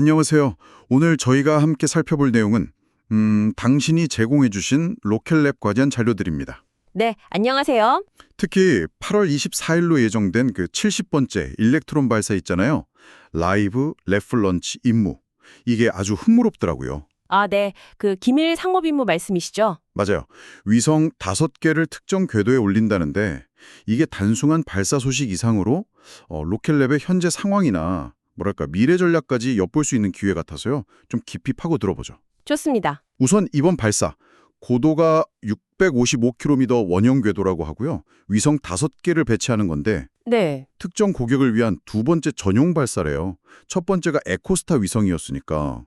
안녕하세요. 오늘 저희가 함께 살펴볼 내용은 음, 당신이 제공해 주신 로켓랩 관련 자료들입니다. 네, 안녕하세요. 특히 8월 24일로 예정된 그 70번째 일렉트론 발사 있잖아요. 라이브 레플런치 임무. 이게 아주 흥미롭더라고요. 아, 네. 그 기밀 상업 임무 말씀이시죠? 맞아요. 위성 5개를 특정 궤도에 올린다는데 이게 단순한 발사 소식 이상으로 어, 로켓랩의 현재 상황이나 뭐랄까 미래 전략까지 엿볼 수 있는 기회 같아서요. 좀 깊이 파고 들어보죠. 좋습니다. 우선 이번 발사 고도가 655km 원형 궤도라고 하고요. 위성 5개를 배치하는 건데 네. 특정 고객을 위한 두 번째 전용 발사래요. 첫 번째가 에코스타 위성이었으니까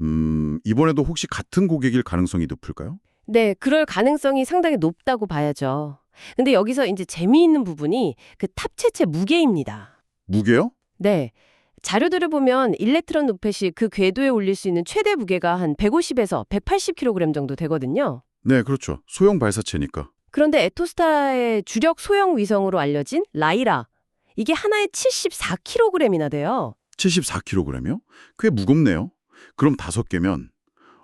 음, 이번에도 혹시 같은 고객일 가능성이 높을까요? 네, 그럴 가능성이 상당히 높다고 봐야죠. 근데 여기서 이제 재미있는 부분이 그 탑체체 무게입니다. 무게요? 네. 자료들을 보면 일렉트론 로켓이 그 궤도에 올릴 수 있는 최대 무게가 한 150에서 180kg 정도 되거든요. 네, 그렇죠. 소형 발사체니까. 그런데 에토스타의 주력 소형 위성으로 알려진 라이라. 이게 하나에 74kg이나 돼요. 74kg이요? 꽤 무겁네요. 그럼 다섯 개면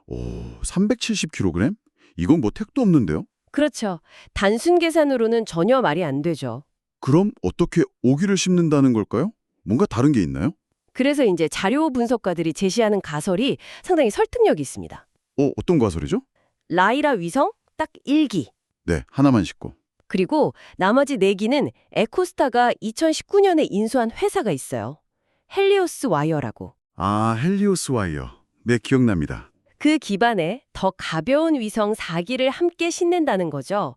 오, 370kg? 이건 뭐 택도 없는데요? 그렇죠. 단순 계산으로는 전혀 말이 안 되죠. 그럼 어떻게 오기를 심는다는 걸까요? 뭔가 다른 게 있나요? 그래서 이제 자료 분석가들이 제시하는 가설이 상당히 설득력이 있습니다. 어, 어떤 가설이죠? 라이라 위성 딱 1기. 네, 하나만 싣고. 그리고 나머지 4기는 에코스타가 2019년에 인수한 회사가 있어요. 헬리오스 와이어라고. 아, 헬리오스 와이어. 네, 기억납니다. 그 기반에 더 가벼운 위성 4기를 함께 싣는다는 거죠.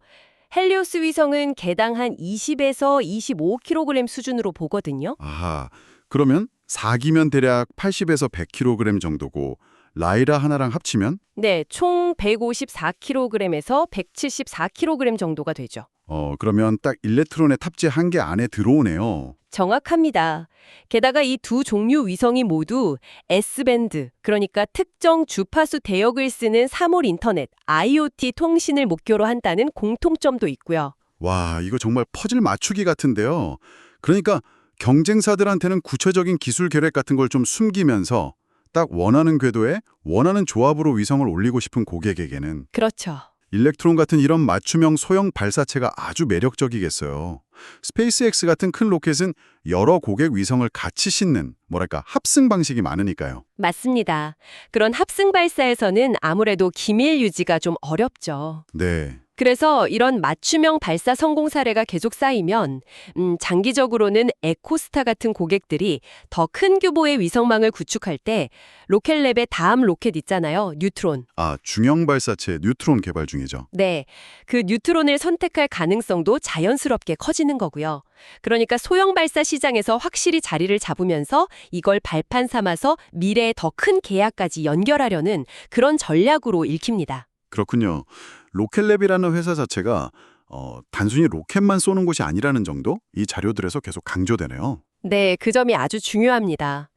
헬리오스 위성은 개당 한 20에서 25kg 수준으로 보거든요. 아하, 그러면 4기면 대략 80에서 100kg 정도고 라이라 하나랑 합치면 네, 총 154kg에서 174kg 정도가 되죠. 어, 그러면 딱 일렉트론의 탑재 한 개 안에 들어오네요. 정확합니다. 게다가 이 두 종류 위성이 모두 S밴드, 그러니까 특정 주파수 대역을 쓰는 사물 인터넷, IoT 통신을 목표로 한다는 공통점도 있고요. 와, 이거 정말 퍼즐 맞추기 같은데요. 그러니까 경쟁사들한테는 구체적인 기술 계획 같은 걸 좀 숨기면서 딱 원하는 궤도에 원하는 조합으로 위성을 올리고 싶은 고객에게는 그렇죠. 일렉트론 같은 이런 맞춤형 소형 발사체가 아주 매력적이겠어요. 스페이스X 같은 큰 로켓은 여러 고객 위성을 같이 싣는 뭐랄까 합승 방식이 많으니까요. 맞습니다. 그런 합승 발사에서는 아무래도 기밀 유지가 좀 어렵죠. 네. 그래서 이런 맞춤형 발사 성공 사례가 계속 쌓이면 음, 장기적으로는 에코스타 같은 고객들이 더 큰 규모의 위성망을 구축할 때 로켓랩의 다음 로켓 있잖아요. 뉴트론. 아, 중형 발사체 뉴트론 개발 중이죠. 네. 그 뉴트론을 선택할 가능성도 자연스럽게 커지는 거고요. 그러니까 소형 발사 시장에서 확실히 자리를 잡으면서 이걸 발판 삼아서 미래의 더큰 계약까지 연결하려는 그런 전략으로 읽힙니다. 그렇군요. 로켓랩이라는 회사 자체가 어, 단순히 로켓만 쏘는 곳이 아니라는 정도 이 자료들에서 계속 강조되네요. 네, 그 점이 아주 중요합니다.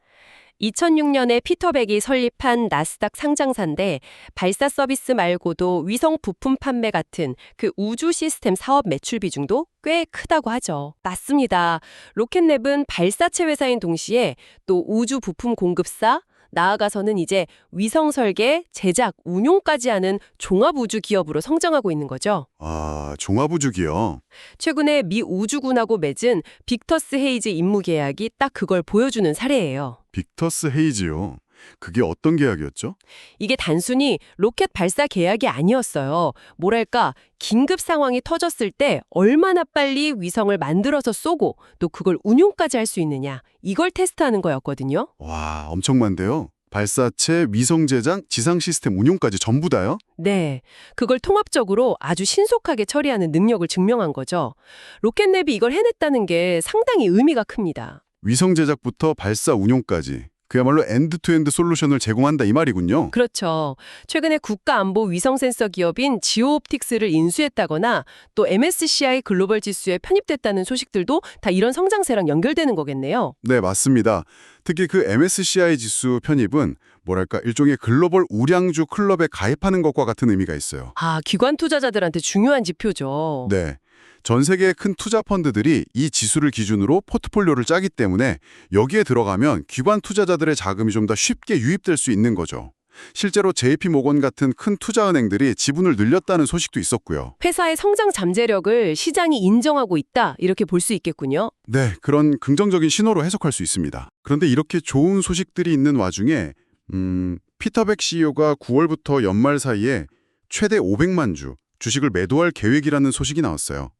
2006년에 피터백이 설립한 나스닥 상장사인데 발사 서비스 말고도 위성 부품 판매 같은 그 우주 시스템 사업 매출 비중도 꽤 크다고 하죠. 맞습니다. 로켓랩은 발사체 회사인 동시에 또 우주 부품 공급사, 나아가서는 이제 위성 설계, 제작, 운용까지 하는 종합 우주 기업으로 성장하고 있는 거죠. 아, 종합우주기요. 최근에 미 우주군하고 맺은 빅터스 헤이즈 임무 계약이 딱 그걸 보여주는 사례예요. 빅터스 헤이지요. 그게 어떤 계약이었죠? 이게 단순히 로켓 발사 계약이 아니었어요. 뭐랄까, 긴급 상황이 터졌을 때 얼마나 빨리 위성을 만들어서 쏘고 또 그걸 운용까지 할 수 있느냐. 이걸 테스트하는 거였거든요. 와, 엄청 많대요. 발사체, 위성 제작, 지상 시스템 운용까지 전부 다요? 네. 그걸 통합적으로 아주 신속하게 처리하는 능력을 증명한 거죠. 로켓랩이 이걸 해냈다는 게 상당히 의미가 큽니다. 위성 제작부터 발사 운용까지 그야말로 엔드투엔드 솔루션을 제공한다 이 말이군요. 그렇죠. 최근에 국가안보 위성 센서 기업인 지오옵틱스를 인수했다거나 또 MSCI 글로벌 지수에 편입됐다는 소식들도 다 이런 성장세랑 연결되는 거겠네요. 네, 맞습니다. 특히 그 MSCI 지수 편입은 뭐랄까 일종의 글로벌 우량주 클럽에 가입하는 것과 같은 의미가 있어요. 아, 기관 투자자들한테 중요한 지표죠. 네. 전 세계의 큰 투자 펀드들이 이 지수를 기준으로 포트폴리오를 짜기 때문에 여기에 들어가면 기관 투자자들의 자금이 좀 더 쉽게 유입될 수 있는 거죠. 실제로 JP 모건 같은 큰 투자은행들이 지분을 늘렸다는 소식도 있었고요. 회사의 성장 잠재력을 시장이 인정하고 있다 이렇게 볼 수 있겠군요. 네, 그런 긍정적인 신호로 해석할 수 있습니다. 그런데 이렇게 좋은 소식들이 있는 와중에 음, 피터백 CEO가 9월부터 연말 사이에 최대 500만 주 주식을 매도할 계획이라는 소식이 나왔어요.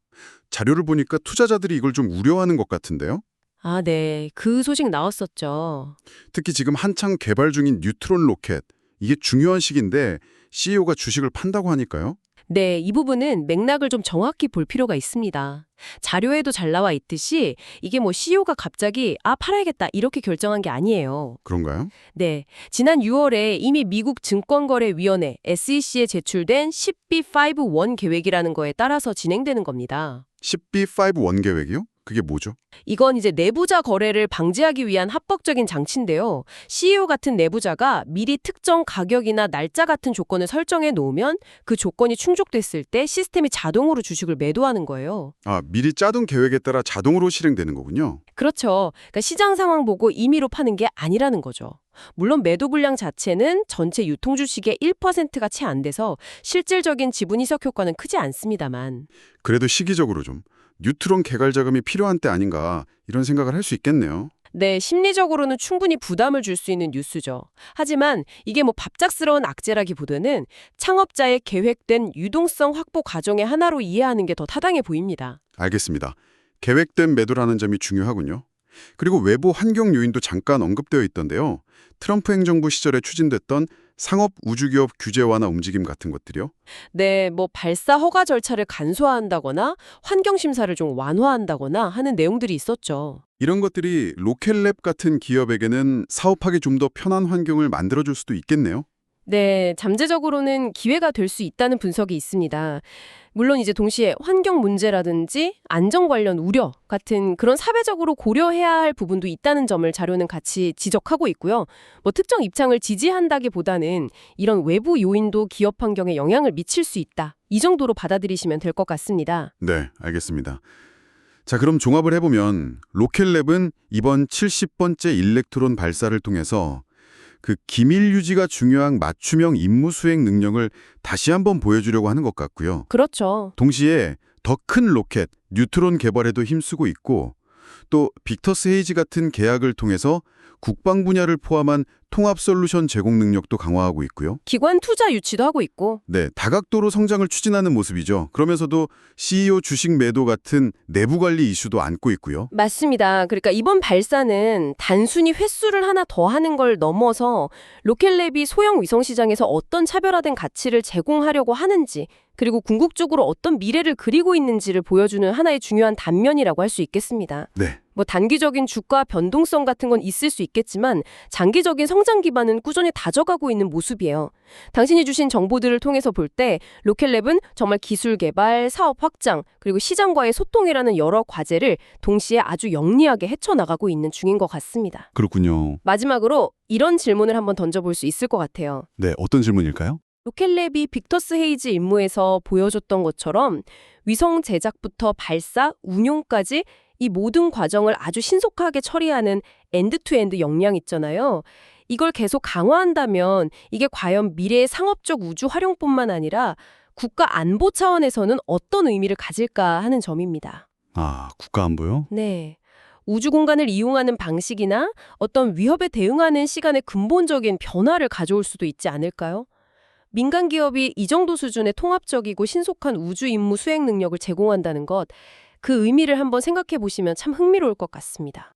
자료를 보니까 투자자들이 이걸 좀 우려하는 것 같은데요. 아, 네. 그 소식 나왔었죠. 특히 지금 한창 개발 중인 뉴트론 로켓 이게 중요한 시기인데 CEO가 주식을 판다고 하니까요. 네, 이 부분은 맥락을 좀 정확히 볼 필요가 있습니다. 자료에도 잘 나와 있듯이 이게 뭐 CEO가 갑자기 아 팔아야겠다 이렇게 결정한 게 아니에요. 그런가요? 네, 지난 6월에 이미 미국 증권거래위원회 SEC에 제출된 10B51 계획이라는 거에 따라서 진행되는 겁니다. 10B5 원계획이요? 그게 뭐죠? 이건 이제 내부자 거래를 방지하기 위한 합법적인 장치인데요. CEO 같은 내부자가 미리 특정 가격이나 날짜 같은 조건을 설정해 놓으면 그 조건이 충족됐을 때 시스템이 자동으로 주식을 매도하는 거예요. 아, 미리 짜둔 계획에 따라 자동으로 실행되는 거군요. 그렇죠. 그러니까 시장 상황 보고 임의로 파는 게 아니라는 거죠. 물론 매도 물량 자체는 전체 유통 주식의 1%가 채 안 돼서 실질적인 지분 이석 효과는 크지 않습니다만 그래도 시기적으로 좀 뉴트론 개발 자금이 필요한 때 아닌가 이런 생각을 할 수 있겠네요. 네, 심리적으로는 충분히 부담을 줄 수 있는 뉴스죠. 하지만 이게 뭐 갑작스러운 악재라기보다는 창업자의 계획된 유동성 확보 과정의 하나로 이해하는 게 더 타당해 보입니다. 알겠습니다. 계획된 매도라는 점이 중요하군요. 그리고 외부 환경 요인도 잠깐 언급되어 있던데요. 트럼프 행정부 시절에 추진됐던 상업 우주기업 규제 완화 움직임 같은 것들이요. 네, 뭐 발사 허가 절차를 간소화한다거나 환경 심사를 좀 완화한다거나 하는 내용들이 있었죠. 이런 것들이 로켓랩 같은 기업에게는 사업하기 좀 더 편한 환경을 만들어줄 수도 있겠네요. 네, 잠재적으로는 기회가 될 수 있다는 분석이 있습니다. 물론 이제 동시에 환경 문제라든지 안전 관련 우려 같은 그런 사회적으로 고려해야 할 부분도 있다는 점을 자료는 같이 지적하고 있고요. 뭐 특정 입장을 지지한다기보다는 이런 외부 요인도 기업 환경에 영향을 미칠 수 있다. 이 정도로 받아들이시면 될 것 같습니다. 네, 알겠습니다. 자, 그럼 종합을 해보면 로켓랩은 이번 70번째 일렉트론 발사를 통해서 그 기밀 유지가 중요한 맞춤형 임무 수행 능력을 다시 한번 보여주려고 하는 것 같고요. 그렇죠. 동시에 더 큰 로켓, 뉴트론 개발에도 힘쓰고 있고 또 빅터스 헤이지 같은 계약을 통해서 국방 분야를 포함한 통합 솔루션 제공 능력도 강화하고 있고요. 기관 투자 유치도 하고 있고 네, 다각도로 성장을 추진하는 모습이죠. 그러면서도 CEO 주식 매도 같은 내부 관리 이슈도 안고 있고요. 맞습니다. 그러니까 이번 발사는 단순히 횟수를 하나 더 하는 걸 넘어서 로켓랩이 소형 위성 시장에서 어떤 차별화된 가치를 제공하려고 하는지 그리고 궁극적으로 어떤 미래를 그리고 있는지를 보여주는 하나의 중요한 단면이라고 할 수 있겠습니다. 네, 뭐 단기적인 주가 변동성 같은 건 있을 수 있겠지만 장기적인 성장 기반은 꾸준히 다져가고 있는 모습이에요. 당신이 주신 정보들을 통해서 볼 때 로켓랩은 정말 기술 개발, 사업 확장, 그리고 시장과의 소통이라는 여러 과제를 동시에 아주 영리하게 헤쳐나가고 있는 중인 것 같습니다. 그렇군요. 마지막으로 이런 질문을 한번 던져볼 수 있을 것 같아요. 네, 어떤 질문일까요? 로켓랩이 빅터스 헤이즈 임무에서 보여줬던 것처럼 위성 제작부터 발사, 운용까지 이 모든 과정을 아주 신속하게 처리하는 엔드투엔드 역량 있잖아요. 이걸 계속 강화한다면 이게 과연 미래의 상업적 우주 활용뿐만 아니라 국가 안보 차원에서는 어떤 의미를 가질까 하는 점입니다. 아, 국가 안보요? 네. 우주 공간을 이용하는 방식이나 어떤 위협에 대응하는 시간의 근본적인 변화를 가져올 수도 있지 않을까요? 민간 기업이 이 정도 수준의 통합적이고 신속한 우주 임무 수행 능력을 제공한다는 것, 그 의미를 한번 생각해 보시면 참 흥미로울 것 같습니다.